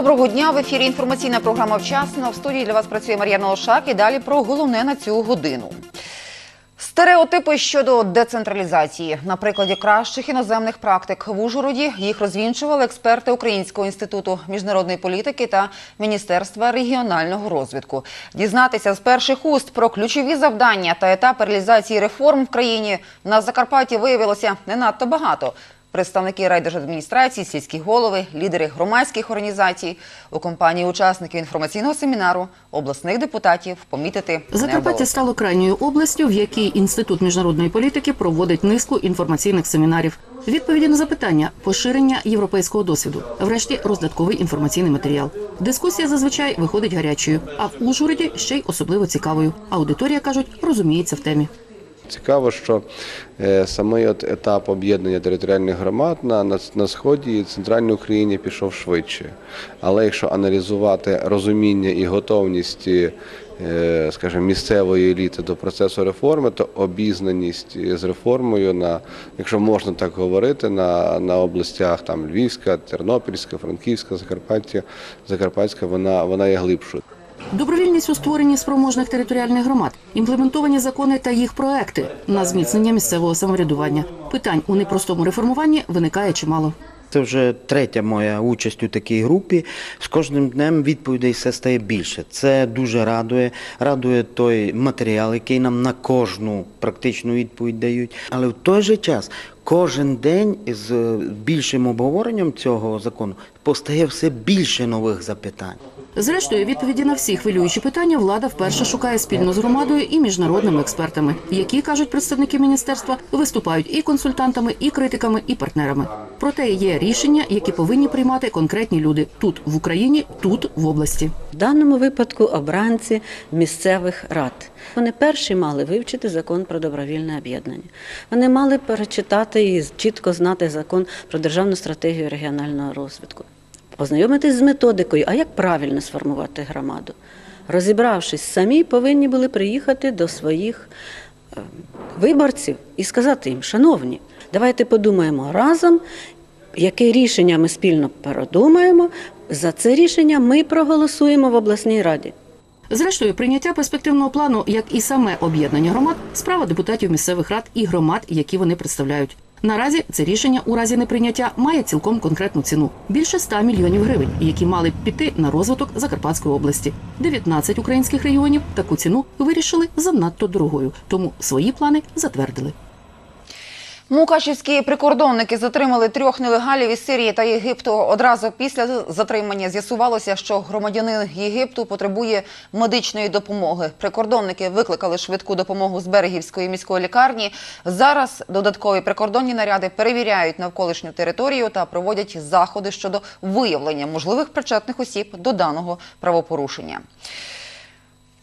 Доброго дня в ефірі. Інформаційна програма вчасно. В студії для вас працює Мар'яна Лошак. І далі про головне на цю годину. Стереотипи щодо децентралізації на прикладі кращих іноземних практик в Ужгороді їх розвінчували експерти Українського інституту міжнародної політики та Міністерства регіонального розвитку. Дізнатися з перших уст про ключові завдання та етап реалізації реформ в країні на Закарпатті виявилося не надто багато. Представники райдержадміністрації, сільські голови, лідери громадських організацій у компанії учасників інформаційного семінару, обласних депутатів помітити Закарпаття стало крайньою областю, в якій інститут міжнародної політики проводить низку інформаційних семінарів. Відповіді на запитання, поширення європейського досвіду, врешті роздатковий інформаційний матеріал. Дискусія зазвичай виходить гарячою, а в Ужгороді ще й особливо цікавою. Аудиторія кажуть, розуміється в темі. Цікаво, що е, самий от етап об'єднання територіальних громад на, на, сході і центральній Україні пішов швидше. Але якщо аналізувати розуміння і готовність, е, скажімо, місцевої еліти до процесу реформи, то обізнаність з реформою на, якщо можна так говорити, на, на областях там Львівська, Тернопільська, Франківська, Закарпаття, Закарпатська, вона, вона є глибшою. Добровільність у створенні спроможних територіальних громад, імплементовані закони та їх проекти на зміцнення місцевого самоврядування. Питань у непростому реформуванні виникає чимало. Це вже третя моя участь у такій групі. З кожним днем відповідей все стає більше. Це дуже радує. Радує той матеріал, який нам на кожну практичну відповідь дають. Але в той же час кожен день з більшим обговоренням цього закону постає все більше нових запитань. Зрештою, відповіді на всі хвилюючі питання влада вперше шукає спільно з громадою і міжнародними експертами, які кажуть представники міністерства, виступають і консультантами, і критиками, і партнерами. Проте є рішення, які повинні приймати конкретні люди тут в Україні, тут в області. В даному випадку обранці місцевих рад. Вони перші мали вивчити закон про добровільне об'єднання. Вони мали перечитати і чітко знати закон про державну стратегію регіонального розвитку, познайомитись з методикою, а як правильно сформувати громаду. Розібравшись самі, повинні були приїхати до своїх е, виборців і сказати їм, шановні, давайте подумаємо разом, яке рішення ми спільно передумаємо. За це рішення ми проголосуємо в обласній раді. Зрештою, прийняття перспективного плану, як і саме об'єднання громад, справа депутатів місцевих рад і громад, які вони представляють. Наразі це рішення у разі неприйняття має цілком конкретну ціну більше 100 мільйонів гривень, які мали б піти на розвиток Закарпатської області. 19 українських регіонів таку ціну вирішили занадто дорогою, тому свої плани затвердили. Мукачівські прикордонники затримали трьох нелегалів із Сирії та Єгипту. Одразу після затримання з'ясувалося, що громадянин Єгипту потребує медичної допомоги. Прикордонники викликали швидку допомогу з берегівської міської лікарні. Зараз додаткові прикордонні наряди перевіряють навколишню територію та проводять заходи щодо виявлення можливих причетних осіб до даного правопорушення.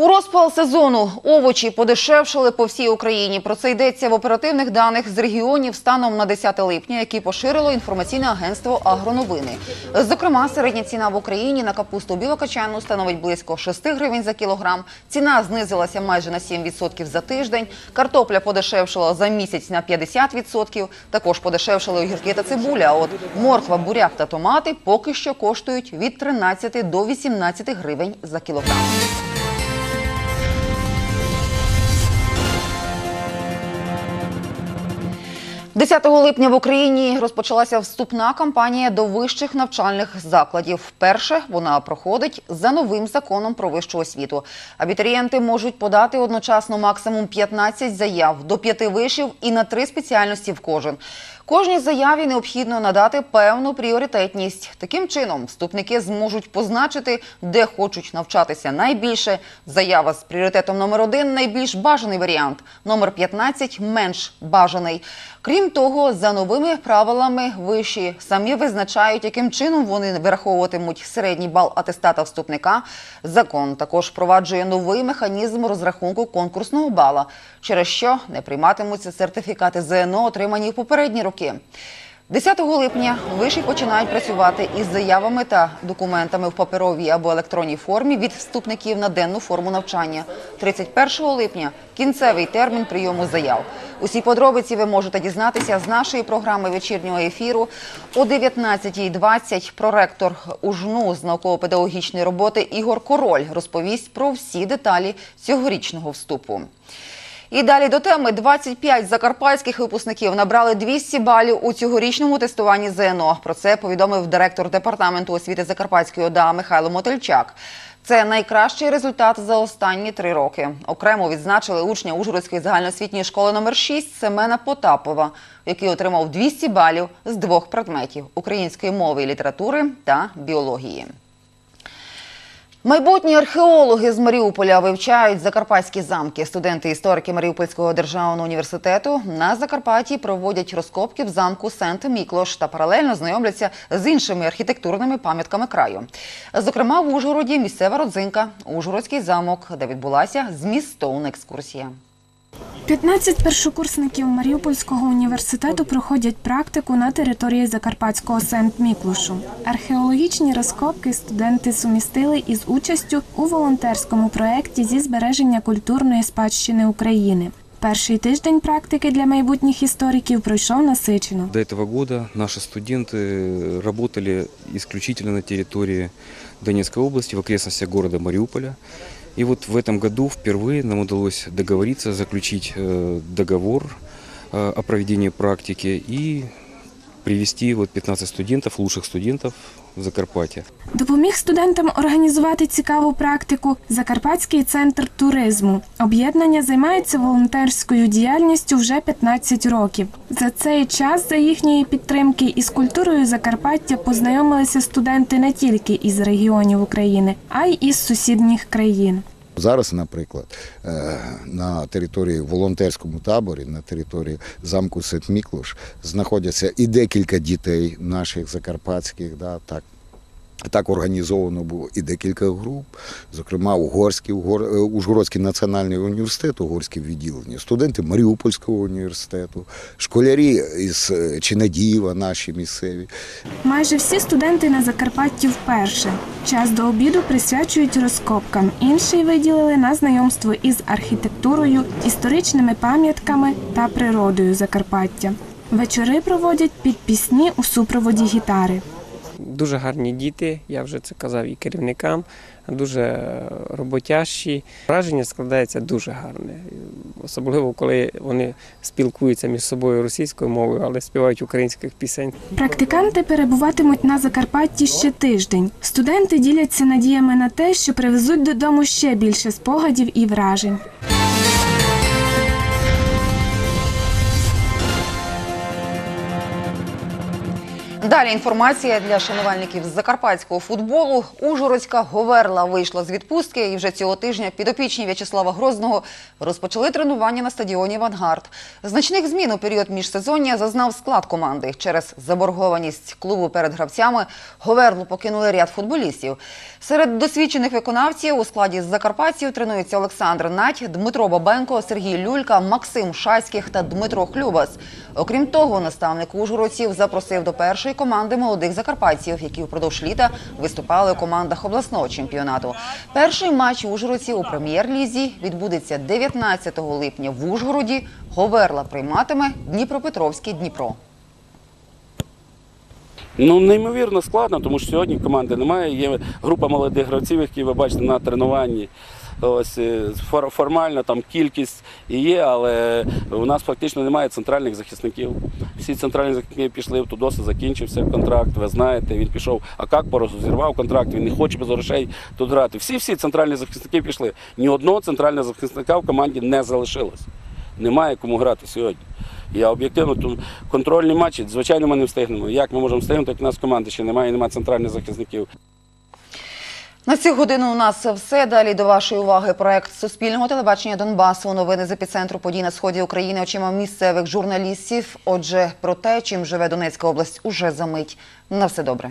У розпал сезону овочі подешевшали по всій Україні. Про це йдеться в оперативних даних з регіонів станом на 10 липня, які поширило інформаційне агентство Агроновини. Зокрема, середня ціна в Україні на капусту білокачану становить близько 6 гривень за кілограм. Ціна знизилася майже на 7% за тиждень. Картопля подешевшала за місяць на 50%. Також подешевшали огірки та цибуля. А от морква, буряк та томати поки що коштують від 13 до 18 гривень за кілограм. – 10 липня в Україні розпочалася вступна кампанія до вищих навчальних закладів. Вперше вона проходить за новим законом про вищу освіту. Абітурієнти можуть подати одночасно максимум 15 заяв до 5 вишів і на 3 спеціальності в кожен. Кожній заяві необхідно надати певну пріоритетність. Таким чином, вступники зможуть позначити, де хочуть навчатися найбільше. Заява з пріоритетом номер один найбільш бажаний варіант, номер 15 – менш бажаний. Крім того, за новими правилами виші самі визначають, яким чином вони вираховуватимуть середній бал атестата вступника. Закон також впроваджує новий механізм розрахунку конкурсного бала, через що не прийматимуться сертифікати ЗНО, отримані в попередні роки. 10 липня виші починають працювати із заявами та документами в паперовій або електронній формі від вступників на денну форму навчання. 31 липня кінцевий термін прийому заяв. Усі подробиці ви можете дізнатися з нашої програми вечірнього ефіру о 19.20. Проректор УЖНУ з науково-педагогічної роботи Ігор Король розповість про всі деталі цьогорічного вступу. І далі до теми 25 закарпатських випускників набрали 200 балів у цьогорічному тестуванні ЗНО. Про це повідомив директор департаменту освіти Закарпатської ОДА Михайло Мотильчак. Це найкращий результат за останні три роки. Окремо відзначили учня Ужгородської загальноосвітньої школи номер 6 Семена Потапова, який отримав 200 балів з двох предметів української мови і літератури та біології. Майбутні археологи з Маріуполя вивчають закарпатські замки. Студенти-історики Маріупольського державного університету на Закарпатті проводять розкопки в замку Сент-Міклош та паралельно знайомляться з іншими архітектурними пам'ятками краю. Зокрема, в Ужгороді місцева родзинка Ужгородський замок, де відбулася змістовна екскурсія. 15 першокурсників Маріупольського університету проходять практику на території Закарпатського Сент-Міклушу. Археологічні розкопки студенти сумістили із участю у волонтерському проєкті зі збереження культурної спадщини України. Перший тиждень практики для майбутніх істориків пройшов насичено. До этого года наши студенты работали исключительно на территории Донецкой области, в окрестностях города Мариуполя. И вот в этом году впервые нам удалось договориться, заключить э, договор э, о проведении практики и привести вот 15 студентов, лучших студентов в Закарпатье. Допоміг студентам організувати цікаву практику Закарпатський центр туризму. Об'єднання займається волонтерською діяльністю вже 15 років. За цей час, за їхньої підтримки, із культурою Закарпаття познайомилися студенти не тільки із регіонів України, а й із сусідніх країн. Зараз, наприклад, е, на території волонтерському таборі, на території замку Сет-Міклуш знаходяться і декілька дітей наших закарпатських, да, так. Так організовано було і декілька груп, зокрема Угорський, Угор, е, Ужгородський національний університет, угорське відділення, студенти Маріупольського університету, школярі із е, Чинадієва, наші місцеві. Майже всі студенти на Закарпатті вперше. Час до обіду присвячують розкопкам. Інший виділили на знайомство із архітектурою, історичними пам'ятками та природою Закарпаття. Вечори проводять під пісні у супроводі гітари. Дуже гарні діти, я вже це казав і керівникам, дуже роботящі. Враження складається дуже гарне. Особливо, коли вони спілкуються між собою російською мовою, але співають українських пісень. Практиканти перебуватимуть на Закарпатті ще тиждень. Студенти діляться надіями на те, що привезуть додому ще більше спогадів і вражень. Далі інформація для шанувальників з закарпатського футболу. Ужгородська Говерла вийшла з відпустки і вже цього тижня підопічні В'ячеслава Грозного розпочали тренування на стадіоні Авангард. Значних змін у період міжсезоння зазнав склад команди. Через заборгованість клубу перед гравцями Говерлу покинули ряд футболістів. Серед досвідчених виконавців у складі з закарпатців тренуються Олександр Нать, Дмитро Бабенко, Сергій Люлька, Максим Шацьких та Дмитро Хлюбас. Окрім того, наставник ужгородців запросив до першої команди молодих закарпатців, які впродовж літа виступали у командах обласного чемпіонату. Перший матч ужгородців у прем'єр-лізі відбудеться 19 липня в Ужгороді. Говерла прийматиме Дніпропетровський Дніпро. Ну, неймовірно складно, тому що сьогодні команди немає. Є група молодих гравців, які ви бачите на тренуванні. Ось е, формально там кількість і є, але у нас фактично немає центральних захисників. Всі центральні захисники пішли в Тудоса, закінчився контракт. Ви знаєте, він пішов, а Какпорос зірвав контракт, він не хоче без грошей тут грати. Всі всі центральні захисники пішли. Ні одного центрального захисника в команді не залишилось. Немає кому грати сьогодні. Я об'єктивно тут контрольні матчі, звичайно, ми не встигнемо. Як ми можемо встигнути, як у нас команди ще немає, немає центральних захисників. На цю годину у нас все. Далі до вашої уваги проект Суспільного телебачення Донбасу. Новини з епіцентру подій на сході України очима місцевих журналістів. Отже, про те, чим живе Донецька область, уже за мить. На все добре.